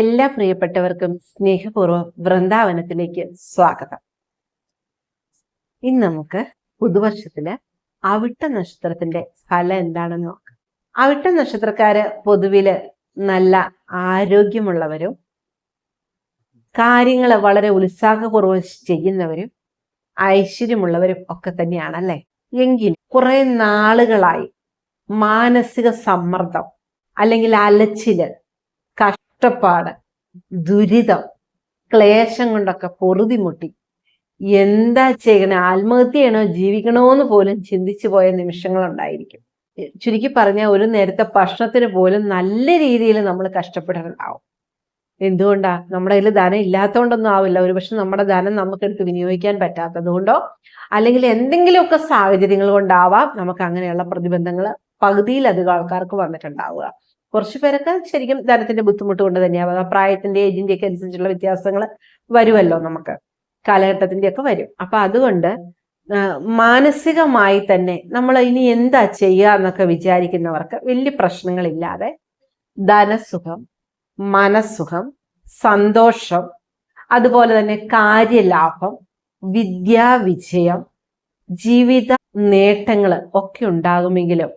എല്ലാ പ്രിയപ്പെട്ടവർക്കും സ്നേഹപൂർവം വൃന്ദാവനത്തിലേക്ക് സ്വാഗതം. ഇന്ന് നമുക്ക് പുതുവർഷത്തിൽ അവിട്ട നക്ഷത്രത്തിന്റെ ഫലം എന്താണെന്ന് നോക്കാം. അവിട്ട നക്ഷത്രക്കാര് പൊതുവിൽ നല്ല ആരോഗ്യമുള്ളവരും കാര്യങ്ങൾ വളരെ ഉത്സാഹപൂർവം ചെയ്യുന്നവരും ഐശ്വര്യമുള്ളവരും ഒക്കെ തന്നെയാണ് അല്ലെ എങ്കിൽ കുറെ നാളുകളായി മാനസിക സമ്മർദ്ദം അല്ലെങ്കിൽ അലച്ചിൽ കഷ്ടപ്പാട് ദുരിതം ക്ലേശം കൊണ്ടൊക്കെ പൊറുതിമുട്ടി എന്താ ചെയ്യണേ? ആത്മഹത്യ ചെയ്യണോ ജീവിക്കണോ എന്ന് പോലും ചിന്തിച്ചു പോയ നിമിഷങ്ങളുണ്ടായിരിക്കും. ചുരുക്കി പറഞ്ഞ ഒരു നേരത്തെ ഭക്ഷണത്തിന് പോലും നല്ല രീതിയിൽ നമ്മൾ കഷ്ടപ്പെടാറുണ്ടാവും എന്തുകൊണ്ടാ? നമ്മുടെ കയ്യിൽ ധനം ഇല്ലാത്തതുകൊണ്ടൊന്നും ആവില്ല. ഒരുപക്ഷെ നമ്മുടെ ധനം നമുക്കെടുത്ത് വിനിയോഗിക്കാൻ പറ്റാത്തത് കൊണ്ടോ അല്ലെങ്കിൽ എന്തെങ്കിലുമൊക്കെ സാഹചര്യങ്ങൾ കൊണ്ടാവാം നമുക്ക് അങ്ങനെയുള്ള പ്രതിബന്ധങ്ങൾ പകുതിയിലധികം ആൾക്കാർക്ക് വന്നിട്ടുണ്ടാവുക. കുറച്ചു പേരൊക്കെ ശരിക്കും ധനത്തിന്റെ ബുദ്ധിമുട്ട് കൊണ്ട് തന്നെയാവുക പ്രായത്തിന്റെ ഏജിന്റെ ഒക്കെ അനുസരിച്ചുള്ള വ്യത്യാസങ്ങൾ വരുമല്ലോ നമുക്ക്. കാലഘട്ടത്തിന്റെ ഒക്കെ വരും. അപ്പൊ അതുകൊണ്ട് മാനസികമായി തന്നെ നമ്മൾ ഇനി എന്താ ചെയ്യുക എന്നൊക്കെ വിചാരിക്കുന്നവർക്ക് വലിയ പ്രശ്നങ്ങളില്ലാതെ ധനസുഖം മനസ്സുഖം സന്തോഷം അതുപോലെ തന്നെ കാര്യലാഭം വിദ്യാവിജയം ജീവിത നേട്ടങ്ങൾ ഒക്കെ ഉണ്ടാകുമെങ്കിലും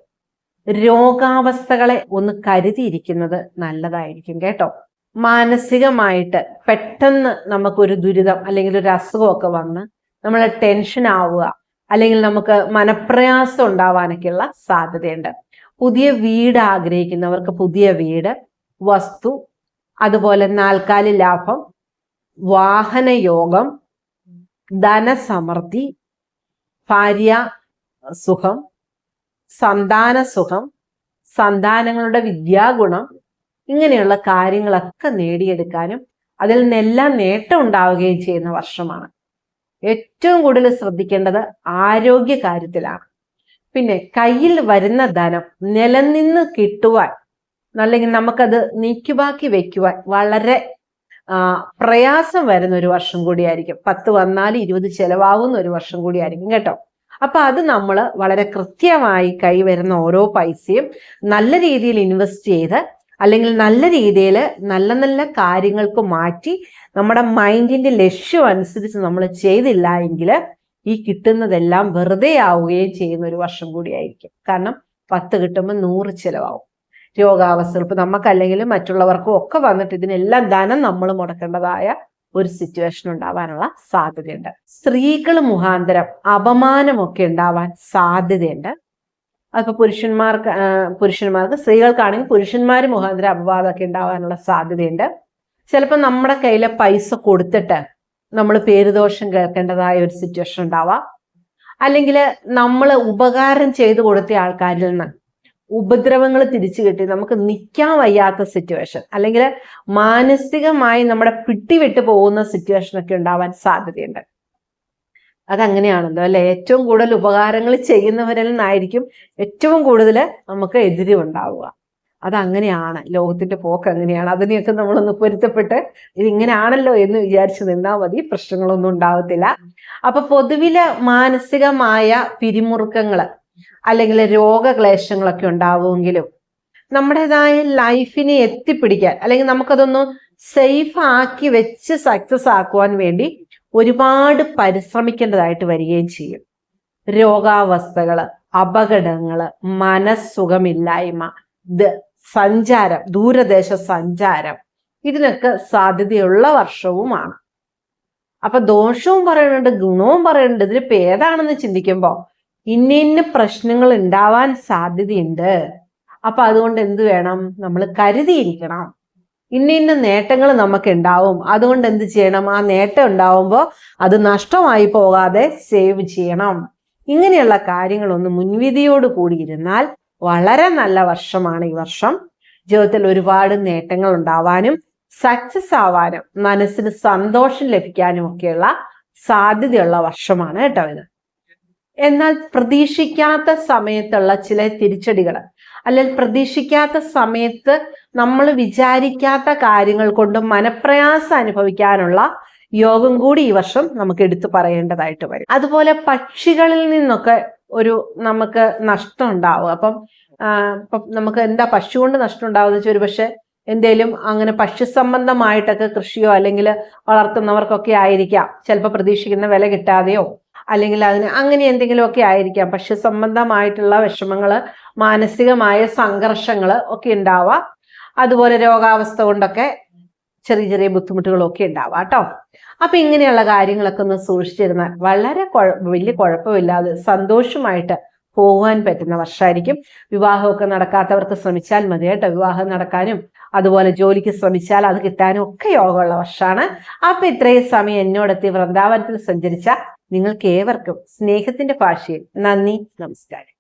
രോഗാവസ്ഥകളെ ഒന്ന് കരുതിയിരിക്കുന്നത് നല്ലതായിരിക്കും കേട്ടോ. മാനസികമായിട്ട് പെട്ടെന്ന് നമുക്കൊരു ദുരിതം അല്ലെങ്കിൽ ഒരു അസുഖമൊക്കെ വന്ന് നമ്മൾ ടെൻഷൻ ആവുക അല്ലെങ്കിൽ നമുക്ക് മനപ്രയാസം ഉണ്ടാവാനൊക്കെയുള്ള സാധ്യതയുണ്ട്. പുതിയ വീട് ആഗ്രഹിക്കുന്നവർക്ക് പുതിയ വീട് വസ്തു അതുപോലെ നാൽക്കാലി ലാഭം വാഹനയോഗം ധനസമൃദ്ധി ഭാര്യ സുഖം സന്താന സുഖം സന്താനങ്ങളുടെ വിദ്യാഗുണം ഇങ്ങനെയുള്ള കാര്യങ്ങളൊക്കെ നേടിയെടുക്കാനും അതിൽ നിന്നെല്ലാം നേട്ടം ഉണ്ടാവുകയും ചെയ്യുന്ന വർഷമാണ്. ഏറ്റവും കൂടുതൽ ശ്രദ്ധിക്കേണ്ടത് ആരോഗ്യ കാര്യത്തിലാണ്. പിന്നെ കയ്യിൽ വരുന്ന ധനം നിലനിന്ന് കിട്ടുവാൻ അല്ലെങ്കിൽ നമുക്കത് നീക്കിബാക്കി വെക്കുവാൻ വളരെ പ്രയാസം വരുന്ന ഒരു വർഷം കൂടിയായിരിക്കും. പത്ത് വന്നാൽ ഇരുപത് ചെലവാകുന്ന ഒരു വർഷം കൂടിയായിരിക്കും. കേട്ടോ? അപ്പൊ അത് നമ്മൾ വളരെ കൃത്യമായി കൈ വരുന്ന ഓരോ പൈസയും നല്ല രീതിയിൽ ഇൻവെസ്റ്റ് ചെയ്ത് അല്ലെങ്കിൽ നല്ല രീതിയിൽ നല്ല നല്ല കാര്യങ്ങൾക്ക് മാറ്റി നമ്മുടെ മൈൻഡിന്റെ ലക്ഷ്യം അനുസരിച്ച് നമ്മൾ ചെയ്തില്ല എങ്കിൽ ഈ കിട്ടുന്നതെല്ലാം വെറുതെ ആവുകയും ചെയ്യുന്ന ഒരു വർഷം കൂടിയായിരിക്കും കാരണം പത്ത് കിട്ടുമ്പോൾ നൂറ് ചിലവാകും. രോഗാവസ്ഥകൾ ഇപ്പൊ നമുക്കല്ലെങ്കിലും മറ്റുള്ളവർക്കും ഒക്കെ വന്നിട്ട് ഇതിനെല്ലാം ധനം നമ്മൾ മുടക്കേണ്ടതായ ഒരു സിറ്റുവേഷൻ ഉണ്ടാവാനുള്ള സാധ്യതയുണ്ട്. സ്ത്രീകൾ മുഖാന്തരം അപമാനമൊക്കെ ഉണ്ടാവാൻ സാധ്യതയുണ്ട്. അതിപ്പോ പുരുഷന്മാർക്ക് പുരുഷന്മാർക്ക് സ്ത്രീകൾക്കാണെങ്കിൽ പുരുഷന്മാർ മുഖാന്തരം അപവാദമൊക്കെ ഉണ്ടാവാനുള്ള സാധ്യതയുണ്ട്. ചിലപ്പോൾ നമ്മുടെ കയ്യിലെ പൈസ കൊടുത്തിട്ട് നമ്മൾ പേരുദോഷം കേൾക്കേണ്ടതായ ഒരു സിറ്റുവേഷൻ ഉണ്ടാവാം. അല്ലെങ്കിൽ നമ്മൾ ഉപകാരം ചെയ്തു കൊടുത്ത ആൾക്കാരിൽ നിന്ന് ഉപദ്രവങ്ങൾ തിരിച്ചു കിട്ടി. നമുക്ക് നിൽക്കാൻ വയ്യാത്ത സിറ്റുവേഷൻ അല്ലെങ്കിൽ മാനസികമായി നമ്മുടെ പിട്ടിവിട്ട് പോകുന്ന സിറ്റുവേഷൻ ഒക്കെ ഉണ്ടാവാൻ സാധ്യതയുണ്ട്. അതങ്ങനെയാണല്ലോ അല്ലെ? ഏറ്റവും കൂടുതൽ ഉപകാരങ്ങൾ ചെയ്യുന്നവരിൽ നിന്നായിരിക്കും ഏറ്റവും കൂടുതൽ നമുക്ക് എതിരിവുണ്ടാവുക അതങ്ങനെയാണ്. ലോകത്തിന്റെ പോക്ക് അങ്ങനെയാണ്. അതിനെയൊക്കെ നമ്മളൊന്ന് പൊരുത്തപ്പെട്ട് ഇതിങ്ങനെയാണല്ലോ എന്ന് വിചാരിച്ച് നിന്നാൽ മതി. പ്രശ്നങ്ങളൊന്നും ഉണ്ടാവത്തില്ല. അപ്പൊ പൊതുവിൽ മാനസികമായ പിരിമുറുക്കങ്ങൾ അല്ലെങ്കിൽ രോഗക്ലേശങ്ങളൊക്കെ ഉണ്ടാവുമെങ്കിലും നമ്മുടേതായ ലൈഫിനെ എത്തിപ്പിടിക്കാൻ അല്ലെങ്കിൽ നമുക്കതൊന്ന് സേഫ് ആക്കി വെച്ച് സക്സസ് ആക്കുവാൻ വേണ്ടി ഒരുപാട് പരിശ്രമിക്കേണ്ടതായിട്ട് വരികയും ചെയ്യും. രോഗാവസ്ഥകൾ അപകടങ്ങൾ മനസ്സുഖമില്ലായ്മ സഞ്ചാരം ദൂരദേശ സഞ്ചാരം ഇതിനൊക്കെ സാധ്യതയുള്ള വർഷവുമാണ്. അപ്പൊ ദോഷവും പറയുന്നുണ്ട് ഗുണവും പറയുന്നുണ്ട്. ഇതിലിപ്പോ ഏതാണെന്ന് ചിന്തിക്കുമ്പോ ഇന്ന ഇന്ന പ്രശ്നങ്ങൾ ഉണ്ടാവാൻ സാധ്യതയുണ്ട്. അപ്പൊ അതുകൊണ്ട് എന്ത് വേണം? നമ്മൾ കരുതിയിരിക്കണം. ഇന്ന ഇന്ന നേട്ടങ്ങൾ നമുക്ക് ഉണ്ടാവും. അതുകൊണ്ട് എന്ത് ചെയ്യണം? ആ നേട്ടം ഉണ്ടാവുമ്പോൾ അത് നഷ്ടമായി പോകാതെ സേവ് ചെയ്യണം. ഇങ്ങനെയുള്ള കാര്യങ്ങളൊന്ന് മുൻവിധിയോട് കൂടിയിരുന്നാൽ വളരെ നല്ല വർഷമാണ് ഈ വർഷം. ജീവിതത്തിൽ ഒരുപാട് നേട്ടങ്ങൾ ഉണ്ടാവാനും സക്സസ് ആവാനും മനസ്സിന് സന്തോഷം ലഭിക്കാനും ഒക്കെയുള്ള സാധ്യതയുള്ള വർഷമാണ് കേട്ടോ ഇത്. എന്നാൽ പ്രതീക്ഷിക്കാത്ത സമയത്തുള്ള ചില തിരിച്ചടികൾ അല്ലെങ്കിൽ പ്രതീക്ഷിക്കാത്ത സമയത്ത് നമ്മൾ വിചാരിക്കാത്ത കാര്യങ്ങൾ കൊണ്ട് മനപ്രയാസം അനുഭവിക്കാനുള്ള യോഗം കൂടി ഈ വർഷം നമുക്ക് എടുത്തു പറയേണ്ടതായിട്ട് വരും. അതുപോലെ പക്ഷികളിൽ നിന്നൊക്കെ ഒരു നമുക്ക് നഷ്ടം ഉണ്ടാവും അപ്പം നമുക്ക് എന്താ പശു കൊണ്ട് നഷ്ടം ഉണ്ടാവുന്ന വെച്ചാൽ ഒരു പക്ഷെ എന്തേലും അങ്ങനെ പശു സംബന്ധമായിട്ടൊക്കെ കൃഷിയോ അല്ലെങ്കിൽ വളർത്തുന്നവർക്കൊക്കെ ആയിരിക്കാം. ചിലപ്പോൾ പ്രതീക്ഷിക്കുന്ന വില കിട്ടാതെയോ അല്ലെങ്കിൽ അതിന് അങ്ങനെ എന്തെങ്കിലുമൊക്കെ ആയിരിക്കാം. പക്ഷെ സംബന്ധമായിട്ടുള്ള വിഷമങ്ങൾ മാനസികമായ സംഘർഷങ്ങൾ ഒക്കെ ഉണ്ടാവാം. അതുപോലെ രോഗാവസ്ഥ കൊണ്ടൊക്കെ ചെറിയ ചെറിയ ബുദ്ധിമുട്ടുകളൊക്കെ ഉണ്ടാവാം കേട്ടോ. അപ്പൊ ഇങ്ങനെയുള്ള കാര്യങ്ങളൊക്കെ ഒന്ന് സൂക്ഷിച്ചിരുന്നാൽ വളരെ വലിയ കുഴപ്പമില്ലാതെ സന്തോഷമായിട്ട് പോകാൻ പറ്റുന്ന വർഷമായിരിക്കും. വിവാഹമൊക്കെ നടക്കാത്തവർക്ക് ശ്രമിച്ചാൽ മതി കേട്ടോ. വിവാഹം നടക്കാനും അതുപോലെ ജോലിക്ക് ശ്രമിച്ചാൽ അത് കിട്ടാനും ഒക്കെ യോഗമുള്ള വർഷമാണ്. അപ്പൊ ഇത്രയും സമയം എന്നോടെത്തി വൃന്ദാവനത്തിൽ സഞ്ചരിച്ച നിങ്ങൾക്ക് ഏവർക്കും സ്നേഹത്തിന്റെ ഭാഷയിൽ നന്ദി നമസ്കാരം.